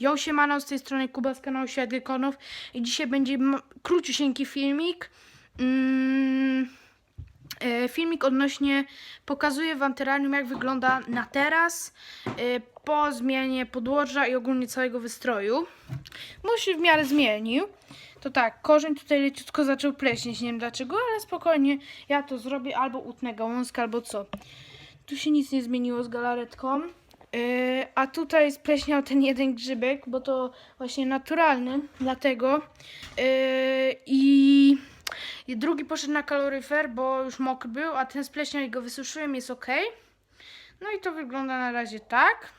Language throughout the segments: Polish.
Yo, siemano, z tej strony Kuba z kanału Świat Gekonów i dzisiaj będzie króciusieńki filmik. Mm, e, filmik odnośnie, pokazuję Wam terrarium jak wygląda na teraz, e, po zmianie podłoża i ogólnie całego wystroju. Bo się w miarę zmienił. To tak, korzeń tutaj leciutko zaczął pleśnieć, nie wiem dlaczego, ale spokojnie, ja to zrobię, albo utnę gałązkę, albo co. Tu się nic nie zmieniło z galaretką. Yy, a tutaj spleśniał ten jeden grzybek, bo to właśnie naturalny, dlatego. Yy, i, drugi poszedł na kaloryfer, bo już mokry był, a ten spleśniał i go wysuszyłem, jest ok. No i to wygląda na razie tak.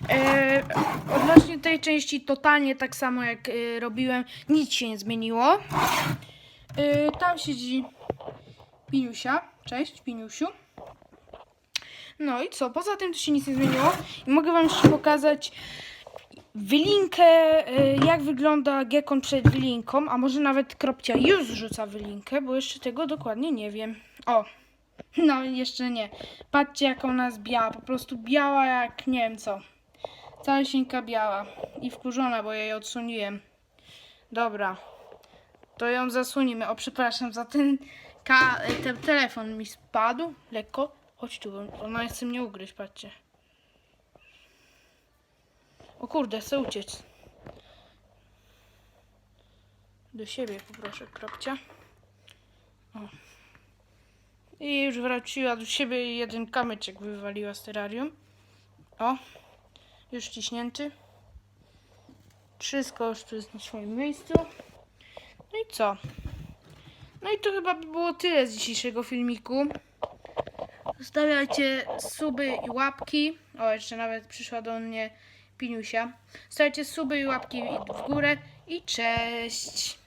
Yy, odnośnie tej części totalnie tak samo jak yy, robiłem, nic się nie zmieniło. Yy, tam siedzi Piniusia. Cześć, Piniusiu. No i co? Poza tym to się nic nie zmieniło. I mogę Wam jeszcze pokazać wylinkę, y, jak wygląda gekon przed wylinką, a może nawet kropcia już rzuca wylinkę, bo jeszcze tego dokładnie nie wiem. O, no jeszcze nie. Patrzcie jak ona jest biała, po prostu biała jak nie wiem co. Całysieńka biała i wkurzona, bo ja jej odsuniłem. Dobra, to ją zasunimy. O, przepraszam za ten, ten telefon mi spadł lekko. Chodź tu, ona chce mnie ugryźć, patrzcie. O kurde, chcę uciec. Do siebie poproszę, kropcia. O. I już wróciła do siebie i jeden kamyczek wywaliła z terrarium. O, już ciśnięty. Wszystko już tu jest na swoim miejscu. No i co? No i to chyba by było tyle z dzisiejszego filmiku. Zostawiajcie suby i łapki. O, jeszcze nawet przyszła do mnie Piniusia. Zostawiajcie suby i łapki w górę i cześć!